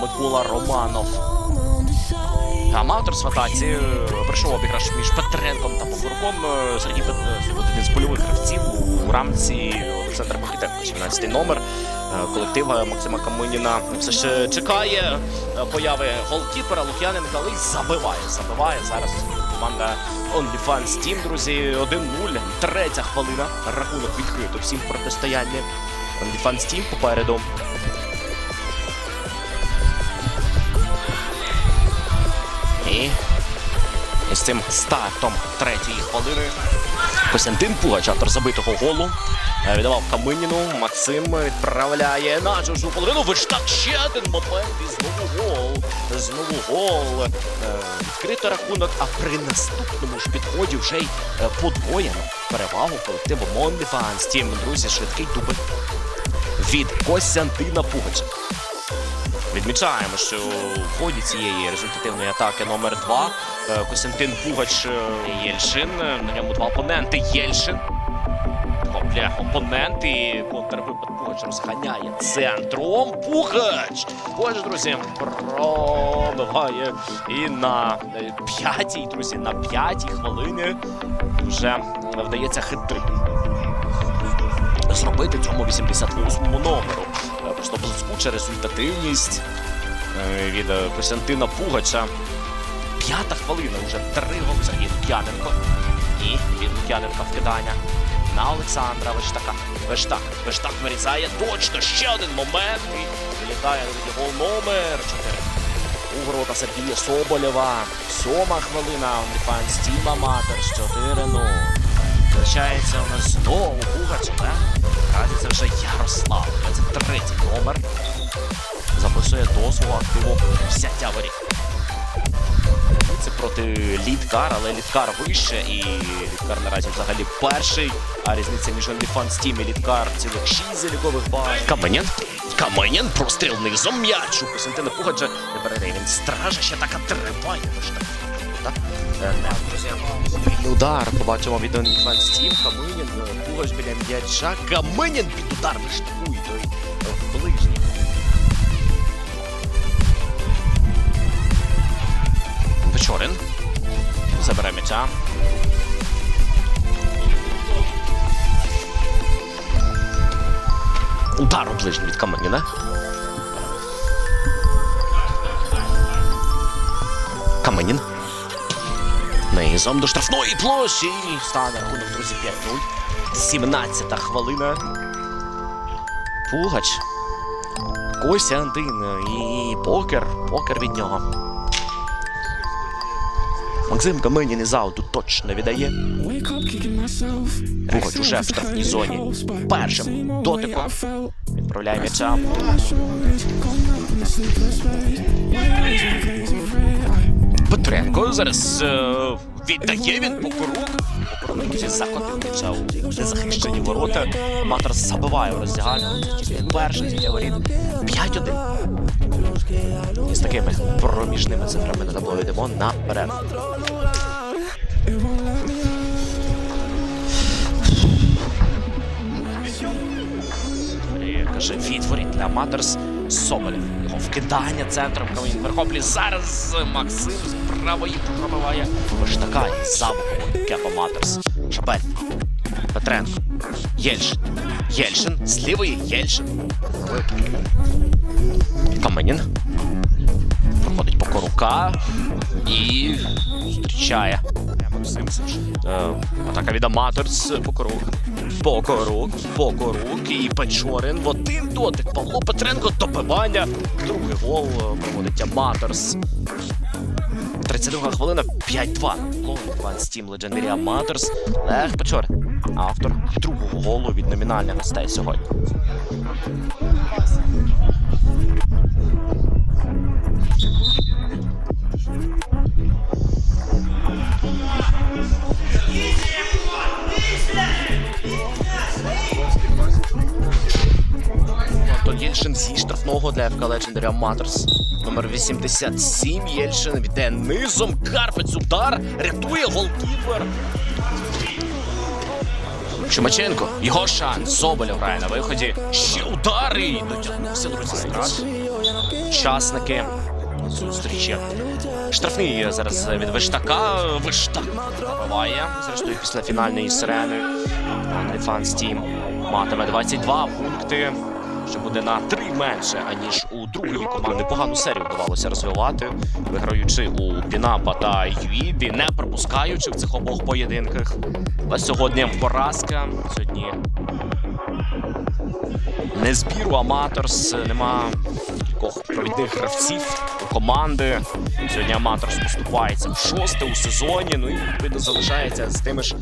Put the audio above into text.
Микола Романов. Аматор з атаці е, прийшов обіграш між Петренком та Похорком. Е, Сергій е, один з польових гравців у рамці Олександр Микитенко, 17 номер. Е, Колектива Максима Каминіна все ще чекає появи голкіпера Лук'яненка, але забиває. Забиває зараз команда OnlyFans Team, друзі. 1-0. Третя хвилина. Рахунок відкрито всім в протистоянні. OnlyFans Team попереду. Цим стартом третьої хвилини Костянтин Пугач, автор забитого голу. Віддавав Каминіну. Максим відправляє на чужу половину. Виштак ще один момент. І знову гол. Знову гол. Е, Відкрито рахунок. А при наступному ж підході вже й е, подвоєно перевагу колективу Мондефанс. Тім, друзі, швидкий дубль від Костянтина Пугача. Відмічаємо, що в ході цієї результативної атаки номер 2 Костянтин Пугач е, Єльшин. е, На ньому два опоненти. Єльшин. Хопля, опонент і контрвипад Пугач розганяє центром. Пугач! Пугач, друзі, пробиває. І на е, п'ятій, друзі, на п'ятій хвилині вже вдається хитрик зробити цьому 88-му номеру. Просто блискуча результативність е, від е, Костянтина Пугача. П'ята хвилина, вже три голи Сергій Лук'яненко. І від Лук'яненка вкидання на Олександра Вештака. Вештак. Вештак вирізає точно ще один момент. І вилітає на гол номер 4. У ворота Сергія Соболєва. Сьома хвилина. OnlyFans Team Amateurs 4-0. Залишається у нас знову Пугач, це вже Ярослав. 23 номер. Записує дозволу активу взяття воріт. Це проти Літкар, але Літкар вище і Літкар наразі взагалі перший. А різниця між OnlyFans Team і Літкар цілих 6 залікових балів. Каменін. Каменін простріл низом м'яч. У Костянтина Пугаджа не бере стража ще така триває. Так. Так? Е. Вільний Удар. Побачимо від OnlyFans Team. Каменін. е, Пугач біля м'яча. Каменін під удар виштовхує М'яча. Удар ближній від Каменіна. Каменін. Низом до штрафної площі. Стане рахунок, друзі, 5-0. 17 хвилина. Пугач. Костянтин і покер. Покер від нього. Максим Каменін із ауту точно віддає. Пугач уже в штрафній зоні. Першим дотиком Відправляє м'яча. Петренко зараз е, віддає він покорук. Друзі, м'яча у незахищені ворота. Матер забиває у роздягальню. Перший воріт. 5-1. І з такими проміжними цифрами на табло йдемо наперед. Каже, відворіт для Матерс Соболєв. Його вкидання центром Калин Верхоплі. Зараз Максим з правої пробиває Виштака і забухом Кепа Матерс. Шабель. Петренко. Єльшин. Єльшин. З лівої Єльшин. Каменін. Проходить по корука і зустрічає. Максим. Е, Атака від Аматорс. Покорук. Покорук. Покорук. І Печорин в один дотик. Павло Петренко добивання. Другий гол е, проводить Аматорс. 32 хвилина, 5-2. Лоу Steam Legendary Amateurs. Лех Печорин. Автор другого голу від номінальних гостей сьогодні. Єльшин зі штрафного для ФК Legendary Amateurs. Номер 87. Єльшин віде низом. Карпець удар. Рятує голкіпер. Чумаченко, його шанс. Соболєв грає на виході. Ще удари. І Дотягнувся, друзі, страт. Учасники зустрічі. Штрафний зараз від Виштака. Виштак пробиває. Зрештою, після фінальної сирени. OnlyFans Team матиме 22 пункти. Що буде на 3 менше, аніж у другої команди. Погану серію вдавалося розвивати, виграючи у Пінапа та Юїбі, не пропускаючи в цих обох поєдинках. Але сьогодні поразка. Сьогодні не збіру Аматорс, нема кількох провідних гравців команди. Сьогодні Аматорс поступається в шосте у сезоні. Ну і відповідно залишається з тими ж